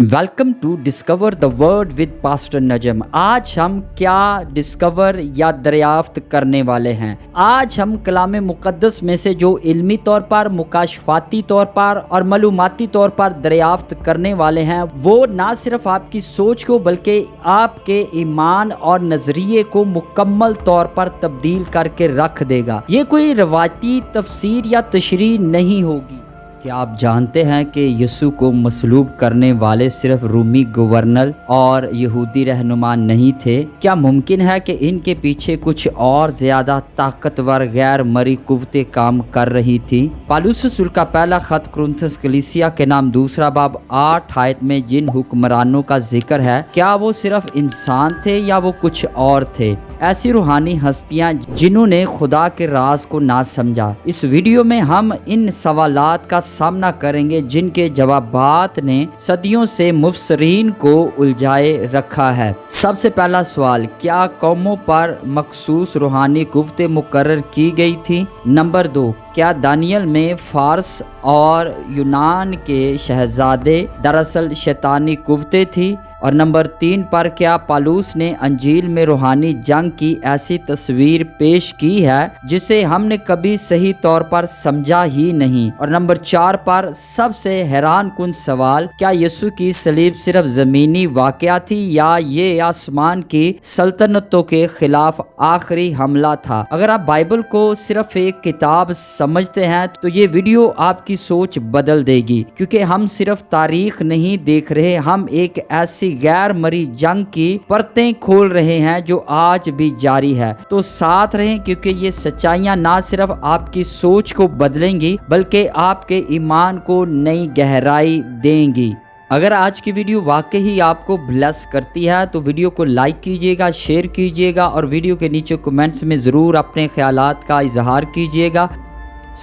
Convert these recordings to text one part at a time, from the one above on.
Welcome to discover the word with pastor Najam آج ہم کیا ڈسکور یا دریافت کرنے والے ہیں؟ آج ہم کلام مقدس میں سے جو علمی طور پر، مکاشفاتی طور پر اور معلوماتی طور پر دریافت کرنے والے ہیں، وہ نہ صرف آپ کی سوچ کو بلکہ آپ کے ایمان اور نظریے کو مکمل طور پر تبدیل کر کے رکھ دے گا۔ یہ کوئی روایتی تفسیر یا تشریح نہیں ہوگی۔ کہ آپ جانتے ہیں کہ یسو کو مصلوب کرنے والے صرف رومی گورنر اور یہودی رہنما نہیں تھے۔ کیا ممکن ہے کہ ان کے پیچھے کچھ اور زیادہ طاقتور غیر مری قوتیں کام کر رہی تھیں؟ پالوس سل کا پہلا خط کرنتھس کلیسیا کے نام دوسرا باب آٹھ آیت میں جن حکمرانوں کا ذکر ہے، کیا وہ صرف انسان تھے یا وہ کچھ اور تھے؟ ایسی روحانی ہستیاں جنہوں نے خدا کے راز کو نہ سمجھا اس ویڈیو میں ہم ان سوالات کا سامنا کریں گے جن کے جوابات نے صدیوں سے مفسرین کو الجھائے رکھا ہے۔ سب سے پہلا سوال، کیا قوموں پر مخصوص روحانی قوتیں مقرر کی گئی تھی نمبر دو واقعہ دانیل میں فارس اور یونان کے شہزادے دراصل شیطانی قوتیں تھی اور نمبر تین پر کیا پالوس نے انجیل میں روحانی جنگ کی ایسی تصویر پیش کی ہے جسے ہم نے کبھی صحیح طور پر سمجھا ہی نہیں؟ اور نمبر چار پر سب سے حیران کن سوال، کیا یسو کی سلیب صرف زمینی واقعہ تھی یا یہ آسمان کی سلطنتوں کے خلاف آخری حملہ تھا؟ اگر آپ بائبل کو صرف ایک کتاب سمجھ سمجھتے ہیں، تو یہ ویڈیو آپ کی سوچ بدل دے گی۔ کیونکہ ہم صرف تاریخ نہیں دیکھ رہے، ہم ایک ایسی غیر مری جنگ کی پرتیں کھول رہے ہیں جو آج بھی جاری ہے۔ تو ساتھ رہیں، کیونکہ یہ سچائیاں نہ صرف آپ کی سوچ کو بدلیں گی، بلکہ آپ کے ایمان کو نئی گہرائی دیں گی۔ اگر آج کی ویڈیو واقعی آپ کو بلس کرتی ہے، تو ویڈیو کو لائک کیجیے گا، شیئر کیجیے گا اور ویڈیو کے نیچے کمنٹس میں ضرور اپنے خیالات کا اظہار کیجیے گا۔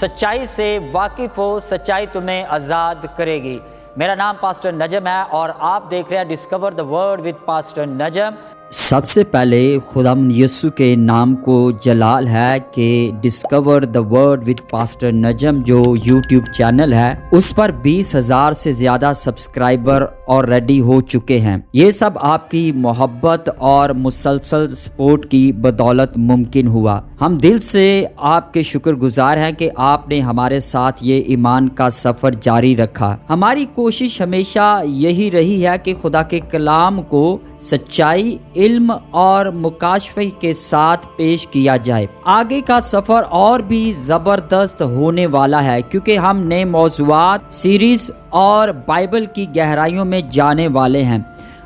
سچائی سے واقف ہو، سچائی تمہیں آزاد کرے گی۔ میرا نام پاسٹر نجم ہے اور آپ دیکھ رہے ہیں discover the word with pastor Najam. سب سے پہلے خدا یسو کے نام کو جلال ہے کہ discover the word with pastor Najam جو یوٹیوب چینل ہے، اس پر بیس ہزار سے زیادہ سبسکرائبر اور ریڈی ہو چکے ہیں۔ یہ سب آپ کی محبت اور مسلسل سپورٹ کی بدولت ممکن ہوا۔ ہم دل سے آپ کے شکر گزار ہیں کہ آپ نے ہمارے ساتھ یہ ایمان کا سفر جاری رکھا۔ ہماری کوشش ہمیشہ یہی رہی ہے کہ خدا کے کلام کو سچائی، علم اور مکاشفی کے ساتھ پیش کیا جائے۔ آگے کا سفر اور بھی زبردست ہونے والا ہے، کیونکہ ہم نئے موضوعات، سیریز اور بائبل کی گہرائیوں میں جانے والے ہیں۔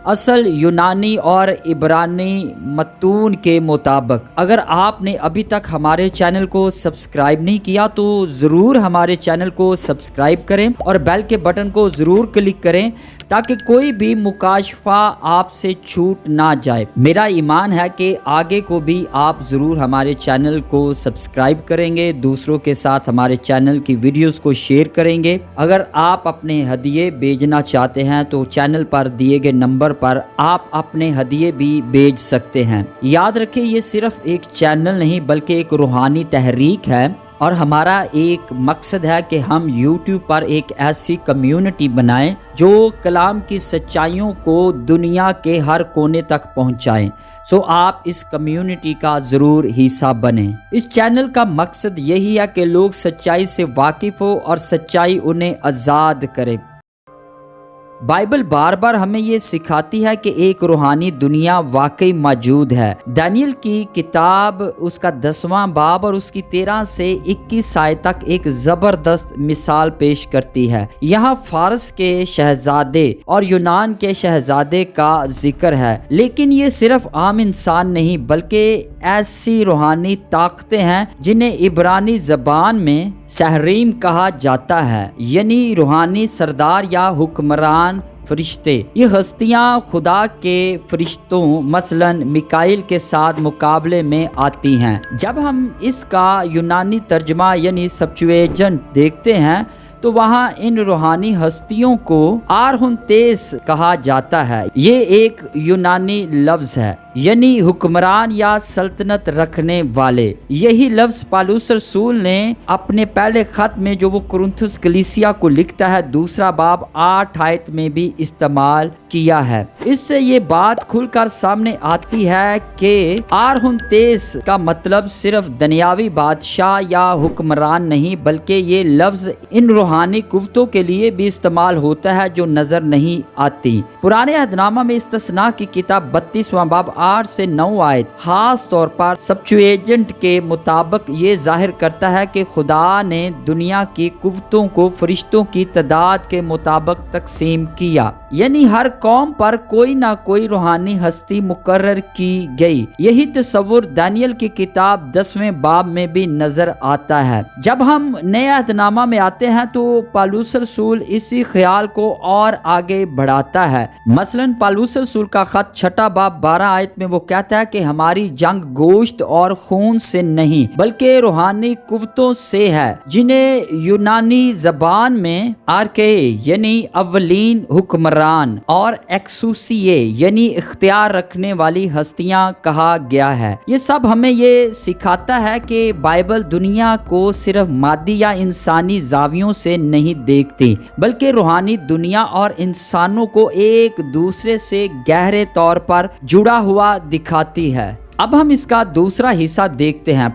اصل یونانی اور عبرانی متون کے مطابق۔ اگر آپ نے ابھی تک ہمارے چینل کو سبسکرائب نہیں کیا تو ضرور ہمارے چینل کو سبسکرائب کریں اور بیل کے بٹن کو ضرور کلک کریں تاکہ کوئی بھی مکاشفہ آپ سے چھوٹ نہ جائے۔ میرا ایمان ہے کہ آگے کو بھی آپ ضرور ہمارے چینل کو سبسکرائب کریں گے، دوسروں کے ساتھ ہمارے چینل کی ویڈیوز کو شیئر کریں گے۔ اگر آپ اپنے ہدیے بھیجنا چاہتے ہیں تو چینل پر دیے گئے نمبر نمبر پر آپ اپنے ہدیے بھی بیج سکتے ہیں۔ یاد رکھیں، یہ صرف ایک چینل نہیں بلکہ ایک روحانی تحریک ہے اور ہمارا ایک مقصد ہے کہ ہم یوٹیوب پر ایک ایسی کمیونٹی بنائیں جو کلام کی سچائیوں کو دنیا کے ہر کونے تک پہنچائیں سو آپ اس کمیونٹی کا ضرور حصہ بنیں۔ اس چینل کا مقصد یہی ہے کہ لوگ سچائی سے واقف ہو اور سچائی انہیں آزاد کرے۔ بائبل بار بار ہمیں یہ سکھاتی ہے کہ ایک روحانی دنیا واقعی موجود ہے۔ دانیل کی کتاب اس کا دسواں باب اور اس کی تیرہ سے اکیس سائے تک ایک زبردست مثال پیش کرتی ہے۔ یہاں فارس کے شہزادے اور یونان کے شہزادے کا ذکر ہے۔ لیکن یہ صرف عام انسان نہیں، بلکہ ایسی روحانی طاقتیں ہیں جنہیں عبرانی زبان میں سہریم کہا جاتا ہے۔ یعنی روحانی سردار یا حکمران فرشتے۔ یہ ہستیاں خدا کے فرشتوں، مثلا مکائل کے ساتھ مقابلے میں آتی ہیں۔ جب ہم اس کا یونانی ترجمہ یعنی سبچویجن دیکھتے ہیں، تو وہاں ان روحانی ہستیوں کو آرہن تیز کہا جاتا ہے۔ یہ ایک یونانی لفظ ہے۔ یعنی حکمران یا سلطنت رکھنے والے۔ یہی لفظ پالوس رسول نے اپنے پہلے خط میں جو وہ کرنتھس کلیسیا کو لکھتا ہے، دوسرا باب آٹھ آیت میں بھی استعمال کیا ہے۔ اس سے یہ بات کھل کر سامنے آتی ہے کہ آرہن تیس کا مطلب صرف دنیاوی بادشاہ یا حکمران نہیں، بلکہ یہ لفظ ان روحانی قوتوں کے لیے بھی استعمال ہوتا ہے جو نظر نہیں آتی۔ پرانے عہدنامہ میں استثناء کی کتاب بتیسواں باب آٹھ سے نو آیت۔ خاص طور پر سبچو ایجنٹ کے مطابق یہ ظاہر کرتا ہے کہ خدا نے دنیا کی قوتوں کو فرشتوں کی تعداد کے مطابق تقسیم کیا۔ یعنی ہر قوم پر کوئی نہ کوئی روحانی ہستی مقرر کی گئی۔ یہی تصور دانیل کی کتاب دسویں باب میں بھی نظر آتا ہے۔ جب ہم نئے عہدنامہ میں آتے ہیں تو پالوس رسول اسی خیال کو اور آگے بڑھاتا ہے۔ مثلا پالوس رسول کا خط چھٹا باب بارہ آیت میں وہ کہتا ہے کہ ہماری جنگ گوشت اور خون سے نہیں، بلکہ روحانی قوتوں سے ہے، جنہیں یونانی زبان میں آر کے یعنی اولین حکمران اور ایکسوسیے یعنی اختیار رکھنے والی ہستیاں کہا گیا ہے۔ یہ سب ہمیں یہ سکھاتا ہے کہ بائبل دنیا کو صرف مادی یا انسانی زاویوں سے نہیں دیکھتی، بلکہ روحانی دنیا اور انسانوں کو ایک دوسرے سے گہرے طور پر جڑا ہوا دکھاتی ہے۔ اب ہم اس کا دوسرا حصہ دیکھتے ہیں۔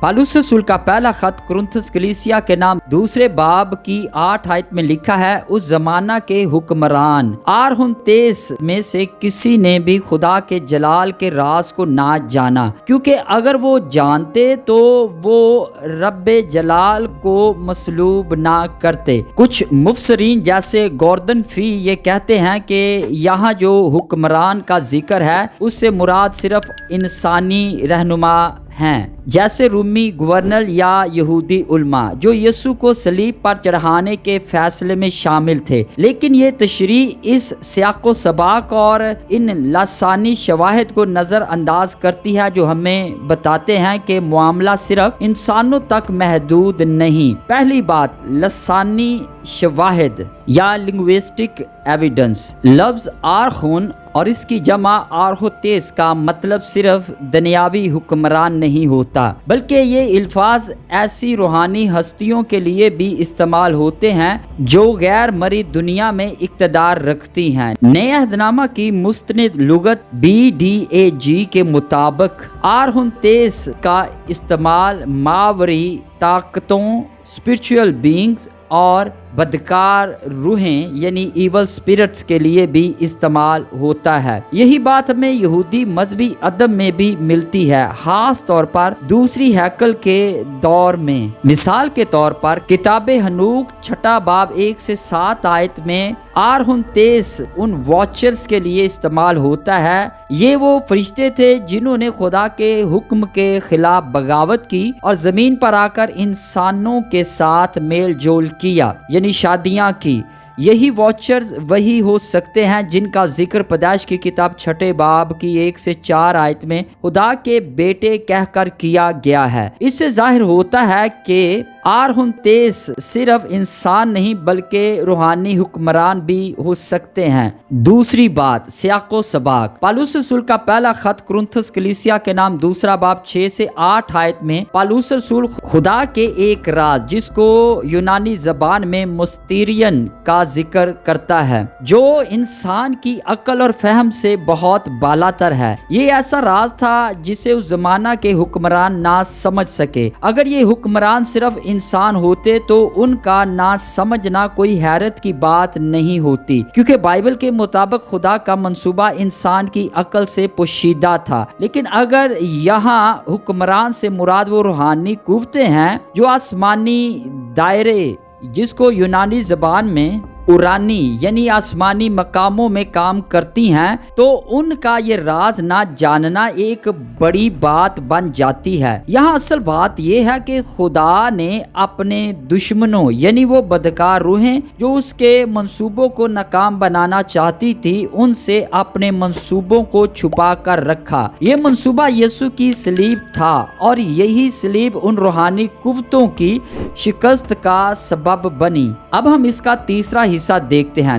پالوس رسول کا پہلا خط کرنتھس کلیسیا کے نام دوسرے باب کی آٹھ آیت میں لکھا ہے، اس زمانہ کے حکمران۔ آرہن تیس میں سے کسی نے بھی خدا کے جلال کے راز کو نہ جانا۔ کیونکہ اگر وہ جانتے تو وہ رب جلال کو مسلوب نہ کرتے۔ کچھ مفسرین جیسے گوردن فی یہ کہتے ہیں کہ یہاں جو حکمران کا ذکر ہے، اس سے مراد صرف انسانی رہنما ہیں۔ جیسے رومی گورنر یا یہودی علماء جو یسو کو سلیب پر چڑھانے کے فیصلے میں شامل تھے، لیکن یہ تشریح اس سیاق و سباق اور ان لسانی شواہد کو نظر انداز کرتی ہے جو ہمیں بتاتے ہیں کہ معاملہ صرف انسانوں تک محدود نہیں۔ پہلی بات، لسانی شواہد یا لنگویسٹک ایویڈنس لفظ آرخون اور اس کی جمع آرہوتیس کا مطلب صرف دنیاوی حکمران نہیں ہوتا، بلکہ یہ الفاظ ایسی روحانی ہستیوں کے لیے بھی استعمال ہوتے ہیں جو غیر مری دنیا میں اقتدار رکھتی ہیں۔ نئے اہدنامہ کی مستند لغت بی ڈی اے جی کے مطابق آرہنتیس کا استعمال ماوری طاقتوں اسپرچل بینگز اور بدکار روحیں یعنی ایول سپیرٹس کے لیے بھی استعمال ہوتا ہے۔ یہی بات ہمیں یہودی مذہبی ادب میں بھی ملتی ہے، خاص طور پر دوسری ہیکل کے دور میں۔ مثال کے طور پر کتاب ہنوک چھٹا باب ایک سے سات آیت میں آرہن تیس ان واچرز کے لیے استعمال ہوتا ہے۔ یہ وہ فرشتے تھے جنہوں نے خدا کے حکم کے خلاف بغاوت کی اور زمین پر آ کر انسانوں کے ساتھ میل جول کیا یعنی شادیاں کی۔ یہی واچرز وہی ہو سکتے ہیں جن کا ذکر پیدائش کی کتاب چھٹے باب کی ایک سے چار آیت میں خدا کے بیٹے کہہ کر کیا گیا ہے۔ اس سے ظاہر ہوتا ہے کہ آرہن تیس صرف انسان نہیں بلکہ روحانی حکمران بھی ہو سکتے ہیں۔ دوسری بات، سیاق و سباق۔ پالوس رسول کا پہلا خط کرنتھس کلیسیا کے نام دوسرا باب چھ سے آٹھ آیت میں پالوس رسول خدا کے ایک راز، جس کو یونانی زبان میں مستیرین کا ذکر کرتا ہے، جو انسان کی عقل اور فہم سے بہت بالا تر ہے۔ یہ ایسا راز تھا جسے اس زمانہ کے حکمران نہ سمجھ سکے۔ اگر یہ حکمران صرف انسان ہوتے تو ان کا نہ سمجھنا کوئی حیرت کی بات نہیں ہوتی۔ کیونکہ بائبل کے مطابق خدا کا منصوبہ انسان کی عقل سے پوشیدہ تھا۔ لیکن اگر یہاں حکمران سے مراد وہ روحانی قوتیں ہیں جو آسمانی دائرے، جس کو یونانی زبان میں اورانی یعنی آسمانی مقاموں میں کام کرتی ہیں، تو ان کا یہ راز نہ جاننا ایک بڑی بات بن جاتی ہے۔ یہاں اصل بات یہ ہے کہ خدا نے اپنے دشمنوں یعنی وہ بدکار روحیں جو اس کے منصوبوں کو ناکام بنانا چاہتی تھی، ان سے اپنے منصوبوں کو چھپا کر رکھا۔ یہ منصوبہ یسو کی سلیب تھا اور یہی سلیب ان روحانی قوتوں کی شکست کا سبب بنی۔ اب ہم اس کا تیسرا حصہ دیکھتے ہیں۔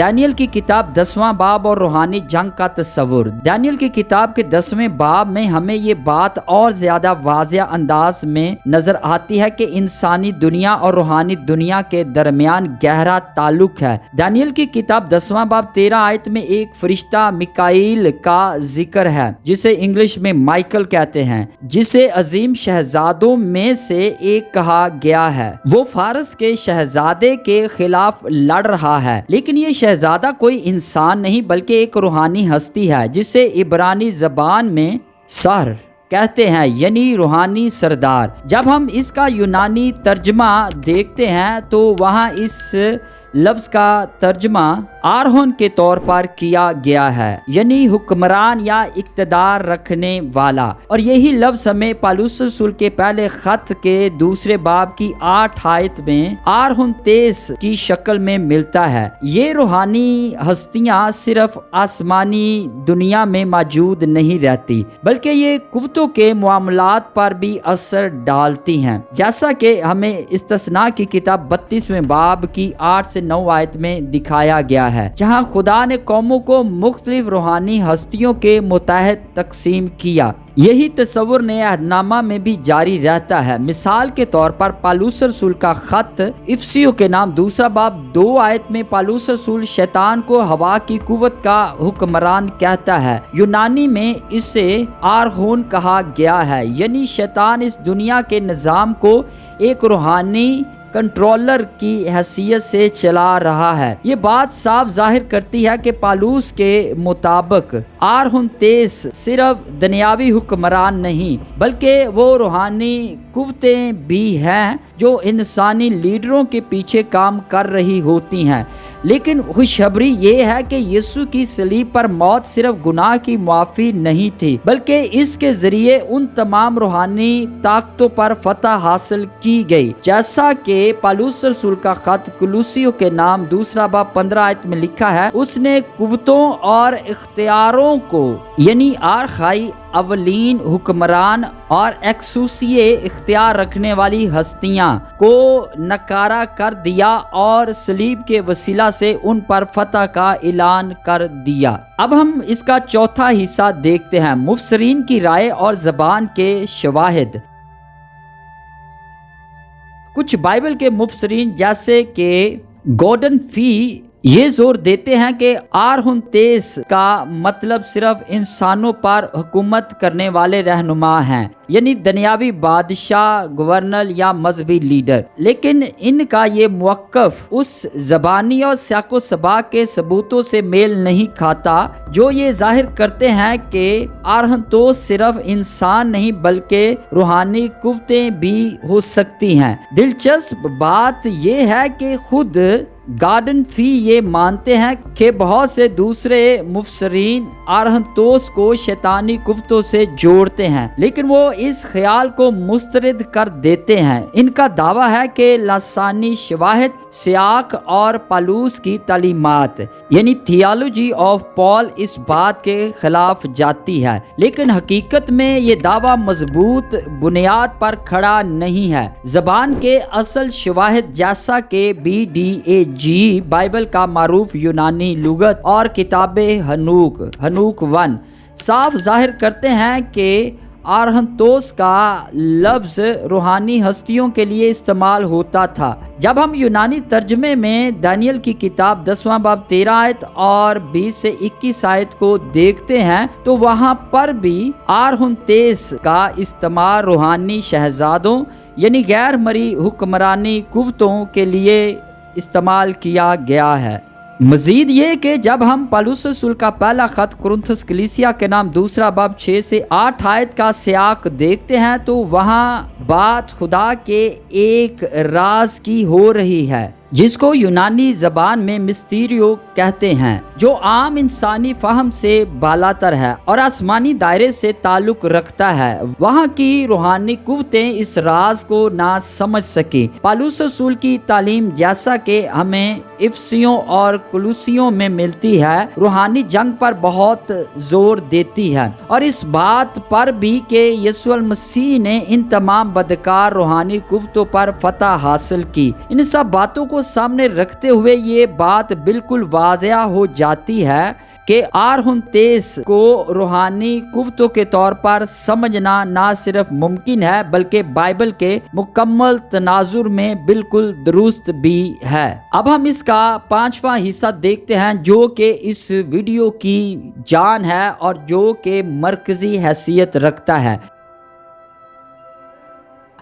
دانیل کی کتاب دسواں باب اور روحانی جنگ کا تصور۔ دانیل کی کتاب کے دسویں باب میں ہمیں یہ بات اور زیادہ واضح انداز میں نظر آتی ہے کہ انسانی دنیا اور روحانی دنیا کے درمیان گہرا تعلق ہے۔ دانیل کی کتاب دسواں باب تیرہ آیت میں ایک فرشتہ مکائل کا ذکر ہے، جسے انگلش میں مائیکل کہتے ہیں، جسے عظیم شہزادوں میں سے ایک کہا گیا ہے۔ وہ فارس کے شہزادے کے خلاف لڑ رہا ہے، لیکن یہ شہزادہ کوئی انسان نہیں بلکہ ایک روحانی ہستی ہے جسے عبرانی زبان میں سر کہتے ہیں یعنی روحانی سردار۔ جب ہم اس کا یونانی ترجمہ دیکھتے ہیں تو وہاں اس لفظ کا ترجمہ آرہن کے طور پر کیا گیا ہے یعنی حکمران یا اقتدار رکھنے والا۔ اور یہی لفظ ہمیں پالوس رسول کے پہلے خط کے دوسرے باب کی آٹھ آیت میں آرہن تیس کی شکل میں ملتا ہے۔ یہ روحانی ہستیاں صرف آسمانی دنیا میں موجود نہیں رہتی، بلکہ یہ قوتوں کے معاملات پر بھی اثر ڈالتی ہیں۔ جیسا کہ ہمیں استثناء کی کتاب بتیسویں باب کی آٹھ سے نو آیت میں دکھایا گیا ہے۔ جہاں خدا نے قوموں کو مختلف روحانی ہستیوں کے متحد تقسیم کیا، یہی تصور نئے عہد نامہ میں بھی جاری رہتا ہے۔ مثال کے طور پر پالوس رسول کا خط افسیو کے نام، دوسرا باب دو آیت میں پالوس رسول شیطان کو ہوا کی قوت کا حکمران کہتا ہے۔ یونانی میں اسے آرہون کہا گیا ہے یعنی شیطان اس دنیا کے نظام کو ایک روحانی کنٹرولر کی حیثیت سے چلا رہا ہے۔ یہ بات صاف ظاہر کرتی ہے کہ پالوس کے مطابق آرہن تیس صرف دنیاوی حکمران نہیں، بلکہ وہ روحانی قوتیں بھی ہیں جو انسانی لیڈروں کے پیچھے کام کر رہی ہوتی ہیں۔ لیکن خوشخبری یہ ہے کہ یسو کی سلیب پر موت صرف گناہ کی معافی نہیں تھی، بلکہ اس کے ذریعے ان تمام روحانی طاقتوں پر فتح حاصل کی گئی۔ جیسا کہ پالوس رسول کا خط کلوسیو کے نام دوسرا باب پندرہ آیت میں لکھا ہے، اس نے قوتوں اور اختیاروں کو یعنی آرخائی اولین حکمران اور ایکسوسیے اختیار رکھنے والی ہستیاں کو نکارا کر دیا اور سلیب کے وسیلہ سے ان پر فتح کا اعلان کر دیا۔ اب ہم اس کا چوتھا حصہ دیکھتے ہیں، مفسرین کی رائے اور زبان کے شواہد۔ کچھ بائبل کے مفسرین جیسے کہ گورڈن فی یہ زور دیتے ہیں کہ آرہن تیس کا مطلب صرف انسانوں پر حکومت کرنے والے رہنما ہیں یعنی دنیاوی بادشاہ، گورنر یا مذہبی لیڈر۔ لیکن ان کا یہ موقف اس زبانی اور سیاق و سبا کے ثبوتوں سے میل نہیں کھاتا جو یہ ظاہر کرتے ہیں کہ آرہن تو صرف انسان نہیں بلکہ روحانی قوتیں بھی ہو سکتی ہیں۔ دلچسپ بات یہ ہے کہ خود گارڈن فی یہ مانتے ہیں کہ بہت سے دوسرے مفسرین آرہنتوس کو شیطانی کفتوں سے جوڑتے ہیں، لیکن وہ اس خیال کو مسترد کر دیتے ہیں۔ ان کا دعویٰ ہے کہ لسانی شواہد، سیاق اور پالوس کی تعلیمات یعنی تھیالوجی آف پال اس بات کے خلاف جاتی ہے۔ لیکن حقیقت میں یہ دعویٰ مضبوط بنیاد پر کھڑا نہیں ہے۔ زبان کے اصل شواہد جیسا کہ B D A G Bible کا معروف یونانی لغت اور کتاب ہنوک ہنوک ون۔ صاف ظاہر کرتے ہیں کہ آرہنتوس کا لفظ روحانی ہستیوں کے لیے استعمال ہوتا تھا۔ جب ہم یونانی ترجمے میں دانیل کی کتاب دسواں باب تیرہ آیت اور بیس سے اکیس آیت کو دیکھتے ہیں، تو وہاں پر بھی آرہنتیس کا استعمال روحانی شہزادوں یعنی غیر مری حکمرانی قوتوں کے لیے استعمال کیا گیا ہے۔ مزید یہ کہ جب ہم پالوس رسول کا پہلا خط کرنتھس کلیسیا کے نام دوسرا باب چھ سے آٹھ آیت کا سیاق دیکھتے ہیں تو وہاں بات خدا کے ایک راز کی ہو رہی ہے۔ جس کو یونانی زبان میں مستیریو کہتے ہیں، جو عام انسانی فہم سے بالاتر ہے اور آسمانی دائرے سے تعلق رکھتا ہے۔ وہاں کی روحانی قوتیں اس راز کو نہ سمجھ سکی۔ پالوس رسول کی تعلیم جیسا کہ ہمیں افسیوں اور کلوسیوں میں ملتی ہے، روحانی جنگ پر بہت زور دیتی ہے۔ اور اس بات پر بھی کہ یسو المسیح نے ان تمام بدکار روحانی قوتوں پر فتح حاصل کی۔ ان سب باتوں کو کو سامنے رکھتے ہوئے یہ بات بالکل واضح ہو جاتی ہے کہ آرہن تیس کو روحانی قوتوں کے طور پر سمجھنا نہ صرف ممکن ہے بلکہ بائبل کے مکمل تناظر میں بالکل درست بھی ہے۔ اب ہم اس کا پانچواں حصہ دیکھتے ہیں جو کہ اس ویڈیو کی جان ہے اور جو کہ مرکزی حیثیت رکھتا ہے۔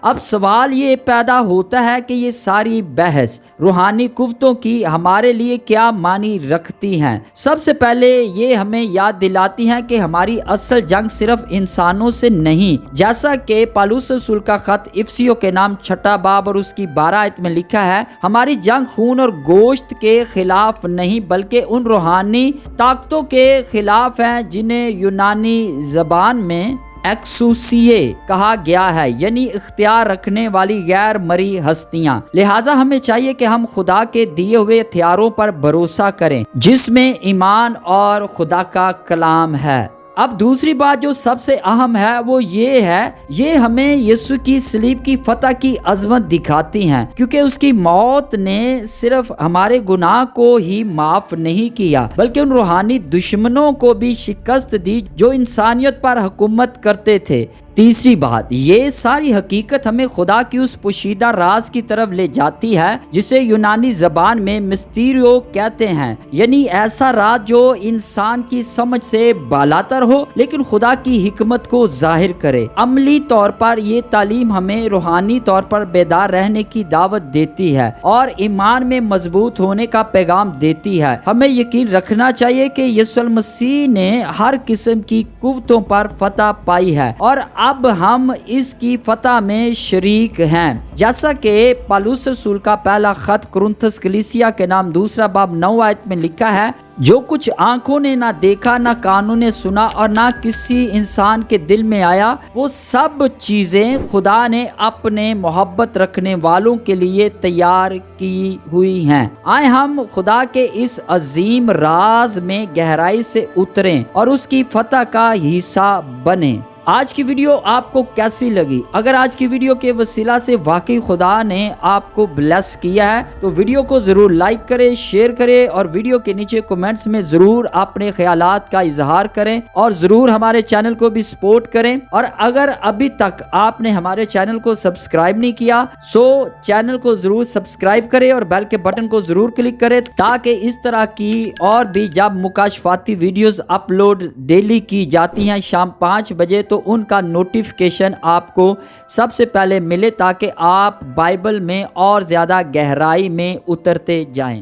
اب سوال یہ پیدا ہوتا ہے کہ یہ ساری بحث روحانی قوتوں کی ہمارے لیے کیا معنی رکھتی ہیں؟ سب سے پہلے یہ ہمیں یاد دلاتی ہیں کہ ہماری اصل جنگ صرف انسانوں سے نہیں، جیسا کہ پالوس رسول کا خط افسیو کے نام چھٹا باب اور اس کی بارہ آیت میں لکھا ہے، ہماری جنگ خون اور گوشت کے خلاف نہیں بلکہ ان روحانی طاقتوں کے خلاف ہیں جنہیں یونانی زبان میں ایکسوسیے کہا گیا ہے یعنی اختیار رکھنے والی غیر مری ہستیاں۔ لہٰذا ہمیں چاہیے کہ ہم خدا کے دیے ہوئے ہتھیاروں پر بھروسہ کریں، جس میں ایمان اور خدا کا کلام ہے۔ اب دوسری بات جو سب سے اہم ہے وہ یہ ہے، یہ ہمیں یسو کی سلیب کی فتح کی عظمت دکھاتی ہیں، کیونکہ اس کی موت نے صرف ہمارے گناہ کو ہی معاف نہیں کیا، بلکہ ان روحانی دشمنوں کو بھی شکست دی جو انسانیت پر حکومت کرتے تھے۔ تیسری بات، یہ ساری حقیقت ہمیں خدا کی اس پوشیدہ راز کی طرف لے جاتی ہے، جسے یونانی زبان میں مستیریو کہتے ہیں۔ یعنی ایسا راز جو انسان کی سمجھ سے بالاتر ہو، لیکن خدا کی حکمت کو ظاہر کرے۔ عملی طور پر یہ تعلیم ہمیں روحانی طور پر بیدار رہنے کی دعوت دیتی ہے اور ایمان میں مضبوط ہونے کا پیغام دیتی ہے۔ ہمیں یقین رکھنا چاہیے کہ یسوع المسیح نے ہر قسم کی قوتوں پر فتح پائی ہے اور اب ہم اس کی فتح میں شریک ہیں۔ جیسا کہ پالوس رسول کا پہلا خط کرنتھس کلیسیا کے نام دوسرا باب نو آیت میں لکھا ہے، جو کچھ آنکھوں نے نہ دیکھا، نہ کانوں نے سنا اور نہ کسی انسان کے دل میں آیا، وہ سب چیزیں خدا نے اپنے محبت رکھنے والوں کے لیے تیار کی ہوئی ہیں۔ آئے ہم خدا کے اس عظیم راز میں گہرائی سے اتریں اور اس کی فتح کا حصہ بنیں۔ آج کی ویڈیو آپ کو کیسی لگی؟ اگر آج کی ویڈیو کے وسیلہ سے واقعی خدا نے آپ کو بلیس کیا ہے، تو ویڈیو کو ضرور لائک کرے شیئر کرے اور ویڈیو کے نیچے کومنٹس میں ضرور اپنے خیالات کا اظہار کریں اور ضرور ہمارے چینل کو بھی سپورٹ کریں۔ اور اگر ابھی تک آپ نے ہمارے چینل کو سبسکرائب نہیں کیا سو چینل کو ضرور سبسکرائب کرے اور بیل کے بٹن کو ضرور کلک کرے تاکہ اس طرح کی اور بھی جب مکاشفاتی ویڈیوز اپلوڈ ڈیلی کی جاتی ہیں شام پانچ بجے، تو ان کا نوٹیفکیشن آپ کو سب سے پہلے ملے تاکہ آپ بائبل میں اور زیادہ گہرائی میں اترتے جائیں۔